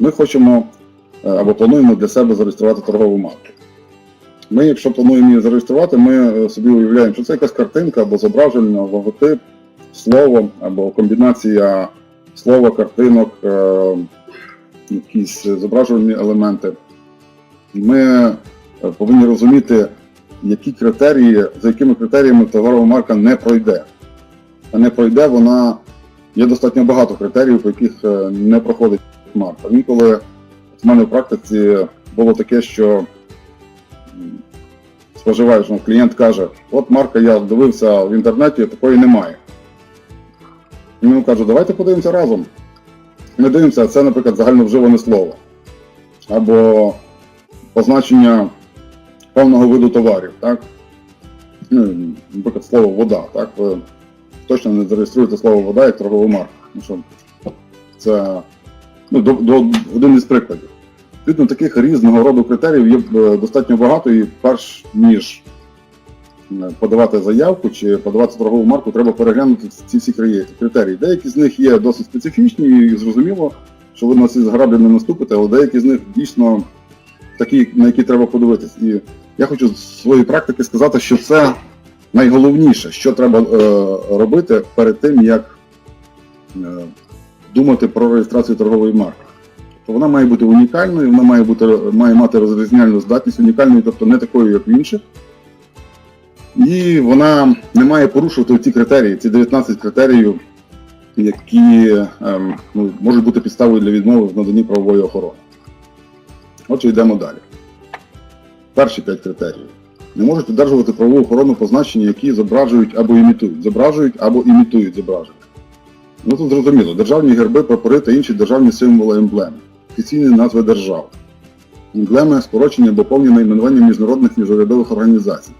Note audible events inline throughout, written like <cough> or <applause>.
ми хочемо е, або плануємо для себе зареєструвати торгову марку. Ми, якщо плануємо її зареєструвати, ми е, собі уявляємо, що це якась картинка або зображення, логотип, слово або комбінація слова, картинок, е, якісь зображувальні елементи. Ми повинні розуміти, які критерії, за якими критеріями торгова марка не пройде. А не пройде, вона є достатньо багато критеріїв, по яких не проходить марка. Інколи в мене в практиці було таке, що м, споживач, ну, клієнт каже, от марка я дивився в інтернеті, такої немає. І йому кажу, давайте подивимося разом. Ми дивимося, це, наприклад, загальновживане слово. Або позначення певного виду товарів. Так? Ну, наприклад, слово вода. Так? Ви точно не зареєструєте слово вода як торгову марку. Тому що це ну, до, до, один із прикладів. Відповідно, таких різного роду критеріїв є е, достатньо багато, і перш ніж е, подавати заявку чи подавати торгову марку, треба переглянути ці всі критерії. Деякі з них є досить специфічні і зрозуміло, що ви на ці зграблі не наступите, але деякі з них дійсно такі, на які треба подивитись. І я хочу з своєї практики сказати, що це найголовніше, що треба е, робити перед тим, як е, думати про реєстрацію торгової марки. Тобто вона має бути унікальною, вона має бути має мати розрізняльну здатність унікальною, тобто не такою, як в інших. І вона не має порушувати ці критерії, ці 19 критеріїв, які ем, ну, можуть бути підставою для відмови в наданні правової охорони. Отже, йдемо далі. Перші 5 критеріїв. Не можуть одержувати правову охорону позначення, які зображують або імітують, зображують або імітують зображення. Ну тут зрозуміло, державні герби, прапори та інші державні символи емблеми, офіційні назви держав, емблеми, скорочення або повні найменування міжнародних міжурядових організацій,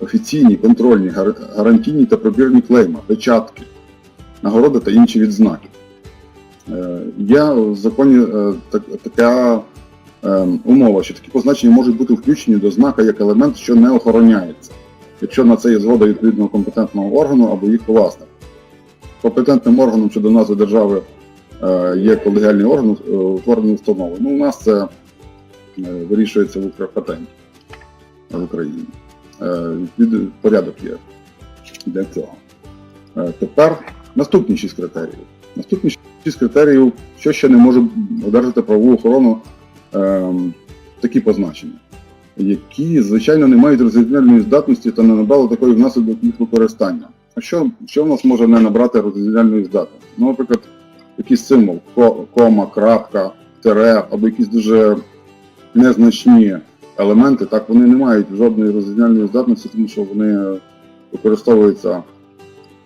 офіційні, контрольні, гарантійні та пробірні клейма, печатки, нагороди та інші відзнаки. Е, Є в законі е, так- така е, умова, що такі позначення можуть бути включені до знака як елемент, що не охороняється, якщо на це є згода відповідного компетентного органу або їх власника. Компетентним органом щодо назви держави е, є колегіальний орган, е, утворений установи. Ну, у нас це е, вирішується в Укрпатенті в Україні. Порядок є для цього. Тепер наступні шість критеріїв. Наступні шість критеріїв, що ще не може одержати правову охорону такі позначення, які, звичайно, не мають розвідувальної здатності та не набрали такої внаслідок їх використання. Що, що в нас може не набрати розділяльної здатності? Ну, наприклад, якийсь символ, ко- кома, крапка, тире, або якісь дуже незначні елементи, так вони не мають жодної розділяльної здатності, тому що вони використовуються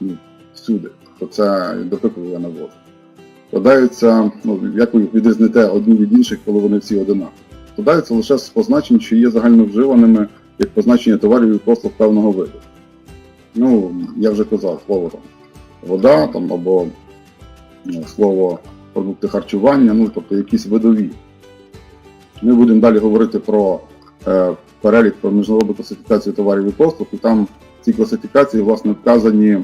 ну, всюди. То це до прикладу я наводжу. Складаються, ну, як ви їх відрізнете одні від інших, коли вони всі одинакові. Складаються лише з позначень, що є загальновживаними як позначення товарів і послуг певного виду. Ну, я вже казав, слово там вода там, або ну, слово продукти харчування, ну тобто якісь видові. Ми будемо далі говорити про е, перелік про міжнародну класифікацію товарів і послуг, і там в цій класифікації власне вказані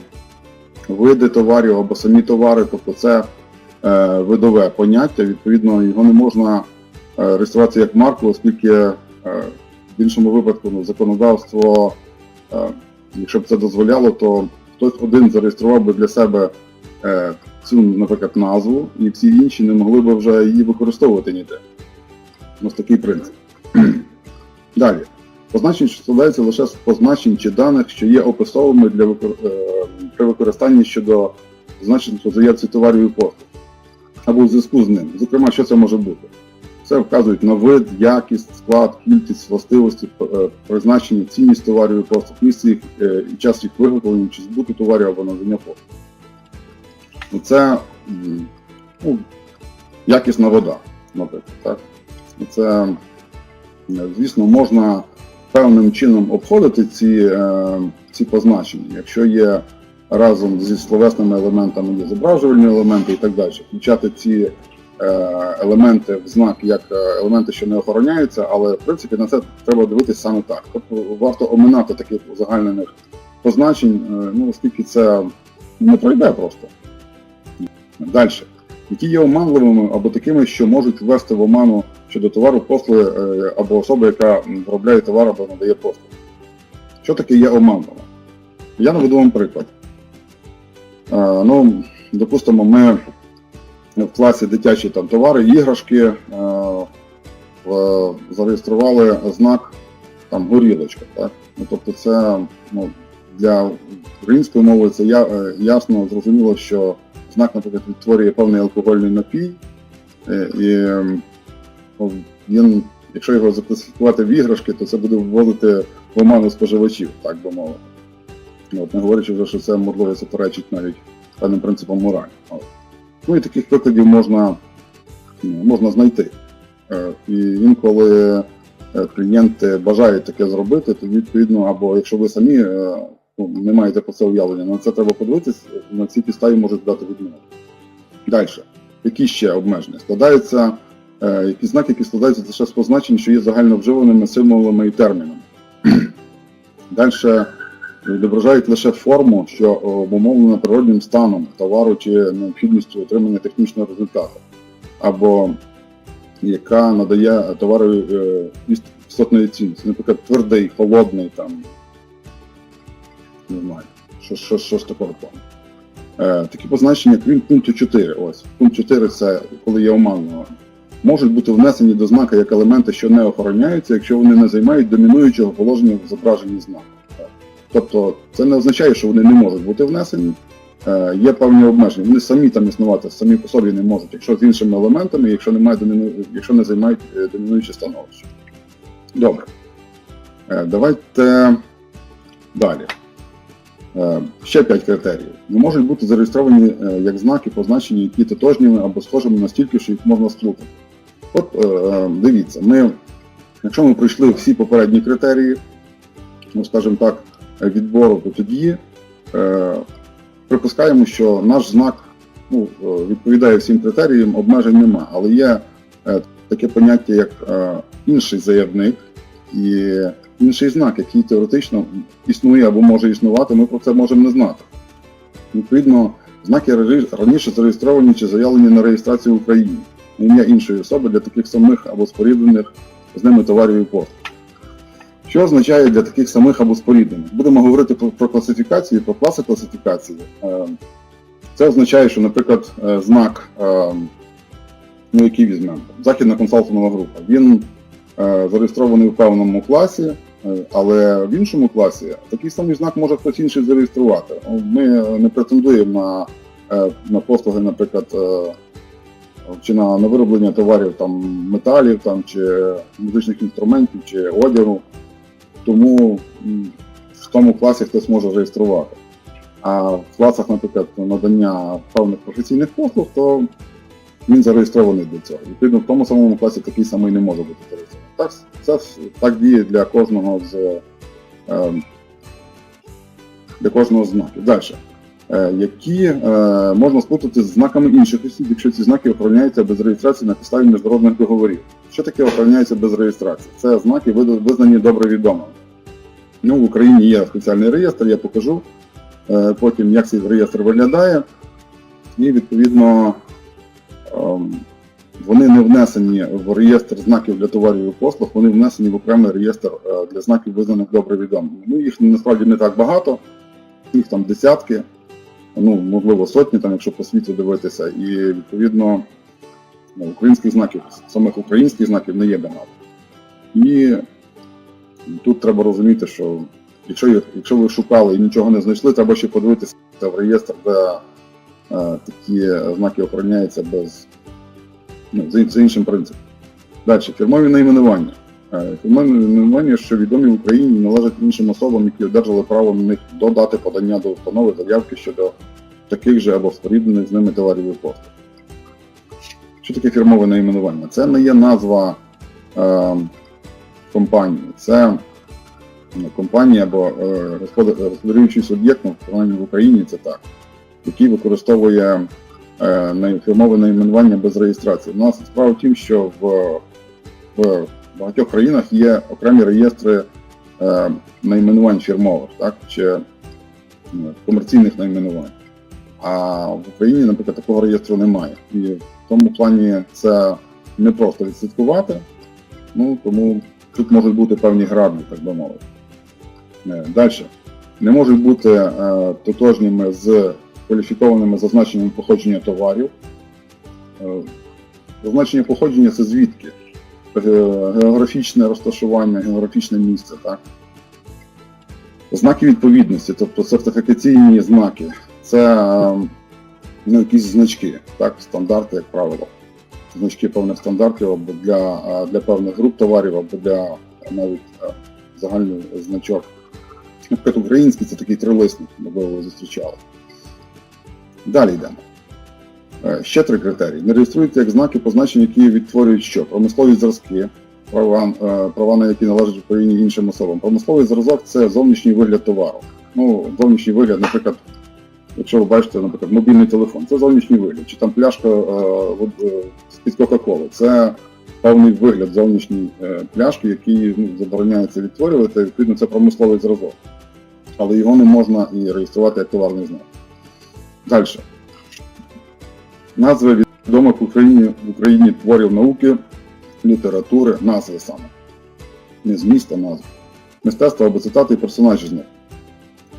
види товарів або самі товари, тобто це е, видове поняття, відповідно, його не можна е, реєструвати як марку, оскільки е, в іншому випадку ну, законодавство, е, якщо б це дозволяло, то хтось один зареєстрував би для себе е, цю, наприклад, назву, і всі інші не могли б вже її використовувати ніде. Ось такий принцип. <clears throat> Далі. Позначень що складається лише з позначень чи даних, що є описовими для викор... е, при використанні щодо значень по заявці товарів і послуг, або в зв'язку з ним. Зокрема, що це може бути? Це вказують на вид, якість, склад, кількість, властивості, е, призначення, цінність товарів і послуг, місце їх е, і час їх виготовлення чи збуту товарів або надання послуг. Ну, Це ну, якісна вода, наприклад. Так? Ну, Це, звісно, можна певним чином обходити ці, е, ці позначення, якщо є разом зі словесними елементами зображувальні елементи і так далі. Включати ці елементи в знак як е, елементи, що не охороняються, але в принципі на це треба дивитися саме так. Тобто варто оминати таких узагальнених позначень, е, ну оскільки це не пройде просто. Далі. які є оманливими або такими, що можуть ввести в оману щодо товару послуги е, або особи, яка виробляє товар або надає послуги. Що таке є оманливим? Я наведу вам приклад. Е, ну, допустимо, ми в класі дитячі там товари, іграшки е, зареєстрували знак там горілочка. Так? Ну, тобто це ну, для української мови це я, е, ясно зрозуміло, що знак, наприклад, відтворює певний алкогольний напій, е, і ну, він, якщо його закласифікувати в іграшки, то це буде вводити в оману споживачів, так би мовити. Ну, От, не говорячи вже, що це можливо суперечить навіть певним принципам моралі. Ну і таких прикладів можна, можна знайти. Е, І інколи е, клієнти бажають таке зробити, то відповідно, або якщо ви самі е, ну, не маєте про це уявлення, на це треба подивитись, на цій підставі можуть дати відмову. Далі. Які ще обмеження? Складаються які знаки, які складаються лише з позначень, що є загально вживаними символами і термінами. <clears throat> Далі відображають лише форму, що обумовлена природним станом товару чи необхідністю отримання технічного результату, або яка надає товару е, істотної цінності. Наприклад, твердий, холодний, там, не знаю, що, що, щось такого плану. Е, такі позначення, крім пункту 4. Ось. Пункт 4 це коли є оманливо. Можуть бути внесені до знака як елементи, що не охороняються, якщо вони не займають домінуючого положення в зображенні знаку. Тобто це не означає, що вони не можуть бути внесені. Е, є певні обмеження. Вони самі там існувати, самі по собі не можуть, якщо з іншими елементами, якщо немає доміну... якщо не займають е, домінуюче становище. Добре. Е, давайте далі. Е, Ще п'ять критеріїв. Не можуть бути зареєстровані е, як знаки, позначені, які тотожніми або схожими настільки, що їх можна сплутати. От е, е, дивіться, ми, якщо ми пройшли всі попередні критерії, ну скажімо так, відбору, то тоді е, припускаємо, що наш знак ну, е, відповідає всім критеріям, обмежень нема. Але є е, таке поняття, як е, інший заявник і інший знак, який теоретично існує або може існувати, ми про це можемо не знати. Відповідно, знаки раніше зареєстровані чи заявлені на реєстрацію в Україні ім'я іншої особи для таких самих або споріднених з ними товарів і послуг. Що означає для таких самих або споріднених? Будемо говорити про, класифікацію, про класи класифікації. Е, Це означає, що, наприклад, е, знак, е, ну який візьмемо, західна консалтингова група, він е, зареєстрований в певному класі, е, але в іншому класі такий самий знак може хтось інший зареєструвати. Ми не претендуємо на, на послуги, наприклад, чи на, на вироблення товарів там, металів там, чи музичних інструментів, чи одягу. Тому в тому класі хтось може реєструвати. А в класах, наприклад, надання певних професійних послуг, то він зареєстрований до цього. Відповідно, в тому самому класі такий самий не може бути зареєстрований. Так, це так діє для кожного з е, для кожного з знаків. Далі. Е, які е, можна сплутати з знаками інших осіб, якщо ці знаки охороняються без реєстрації на підставі міжнародних договорів. Що таке охороняється без реєстрації? Це знаки визнані добре відомими. Ну, в Україні є спеціальний реєстр, я покажу е, потім, як цей реєстр виглядає. І відповідно ем, вони не внесені в реєстр знаків для товарів і послуг, вони внесені в окремий реєстр для знаків визнаних добре відомими. Ну, їх насправді не так багато, їх там десятки, ну, можливо, сотні, там, якщо по світу дивитися. І відповідно ну, українських знаків, самих українських знаків не є багато. І тут треба розуміти, що якщо, якщо ви шукали і нічого не знайшли, треба ще подивитися в реєстр, де е, такі знаки охороняються без ну, за, за іншим принципом. Далі, фірмові найменування. Е, найменування, що відомі в Україні, належать іншим особам, які одержали право на них до дати подання до установи заявки щодо таких же або споріднених з ними товарів і послуг. Що таке фірмове найменування? Це не є назва е, компанії, це ну, компанія або е, господарюючий суб'єкт, ну, в Україні це так, який використовує е, фірмове найменування без реєстрації. У нас справа в тім, що в, в багатьох країнах є окремі реєстри е, найменувань фірмових, так, чи е, комерційних найменувань. А в Україні, наприклад, такого реєстру немає. І в тому плані це не просто відслідкувати, ну тому тут можуть бути певні граблі, так би мовити. Далі. Не можуть бути е, тотожніми з кваліфікованими зазначеннями походження товарів. Е, Зазначення походження це звідки? Географічне розташування, географічне місце, так? Знаки відповідності, тобто сертифікаційні знаки, це е, ну, якісь значки, так, стандарти, як правило. Значки певних стандартів або для, е, для певних груп товарів, або для навіть е, загальний значок. Наприклад, український це такий трилисник, можливо, ви зустрічали. Далі йдемо. Е, Ще три критерії. Не реєструються як знаки, позначення, які відтворюють що? Промислові зразки, права, е, права на які належать Україні іншим особам. Промисловий зразок це зовнішній вигляд товару. Ну, зовнішній вигляд, наприклад, якщо ви бачите, наприклад, мобільний телефон, це зовнішній вигляд, чи там пляшка е, з-під Кока-Коли. Це певний вигляд зовнішньої пляшки, який ну, забороняється відтворювати, відповідно, це промисловий зразок. Але його не можна і реєструвати як товарний знак. Далі. Назви відомих в Україні, в Україні творів науки, літератури, назви саме. Не зміст, а назви. Мистецтво або цитати і персонажі з них.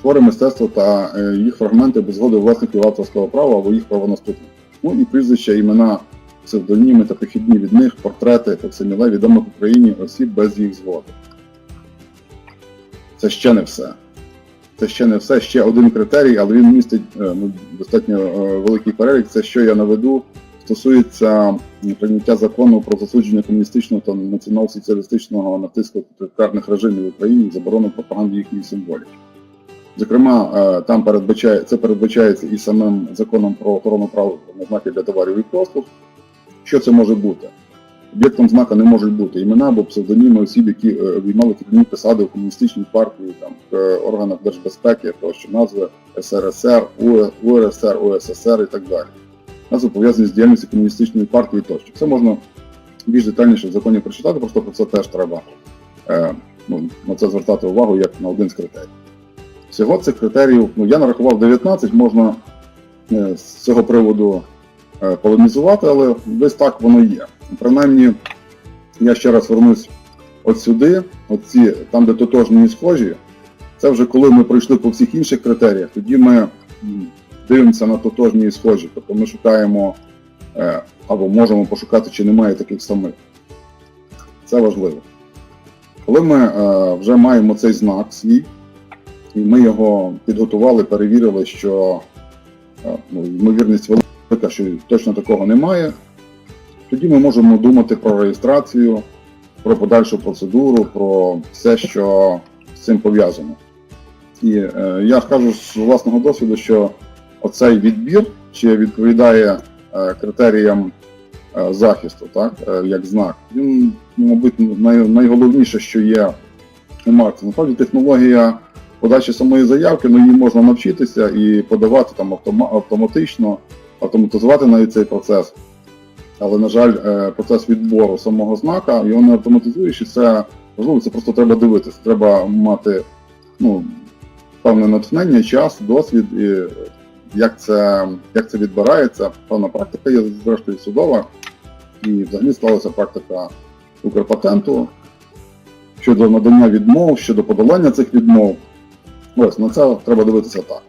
Твори мистецтва та е, їх фрагменти без згоди власників авторського права або їх правонаступників. Ну і прізвища, імена, псевдоніми та похідні від них, портрети, факсиміле відомих в Україні осіб без їх згоди. Це ще не все. Це ще не все, ще один критерій, але він містить е, ну, достатньо е, великий перелік. Це що я наведу, стосується прийняття закону про засудження комуністичного та націонал-соціалістичного натиску тоталітарних режимів в Україні заборону пропаганди їхньої символіки. Зокрема, е, там передбачає, це передбачається і самим законом про охорону прав на знаки для товарів і послуг. Що це може бути? Об'єктом знака не можуть бути імена або псевдоніми осіб, які е, обіймали керівні посади у комуністичній партії, там, е, органах держбезпеки, тощо назви СРСР, УРСР, УССР і так далі. Назви пов'язані з діяльністю комуністичної партії тощо. Це можна більш детальніше в законі прочитати, просто про це теж треба е, ну, на це звертати увагу як на один з критеріїв. Всього цих критеріїв, ну я нарахував 19, можна з цього приводу полемізувати, але десь так воно є. Принаймні, я ще раз вернусь от сюди, от ці, там, де тотожні і схожі, це вже коли ми пройшли по всіх інших критеріях, тоді ми дивимося на тотожні і схожі. Тобто ми шукаємо е, або можемо пошукати, чи немає таких самих. Це важливо. Коли ми е, вже маємо цей знак свій, і ми його підготували, перевірили, що е, ну, ймовірність велика, що точно такого немає, тоді ми можемо думати про реєстрацію, про подальшу процедуру, про все, що з цим пов'язано. І е, я скажу з власного досвіду, що оцей відбір, чи відповідає е, критеріям е, захисту, так, е, як знак, він, ну, мабуть, най, найголовніше, що є у Марці. Насправді технологія подачі самої заявки, ну її можна навчитися і подавати там автома- автоматично, автоматизувати навіть цей процес. Але, на жаль, е, процес відбору самого знака його не автоматизуєш, це можливо, це просто треба дивитися. Треба мати ну, певне натхнення, час, досвід, і як це, як це відбирається. Певна практика є зрештою судова, і взагалі сталася практика Укрпатенту щодо надання відмов, щодо подолання цих відмов. Ось на це треба дивитися так.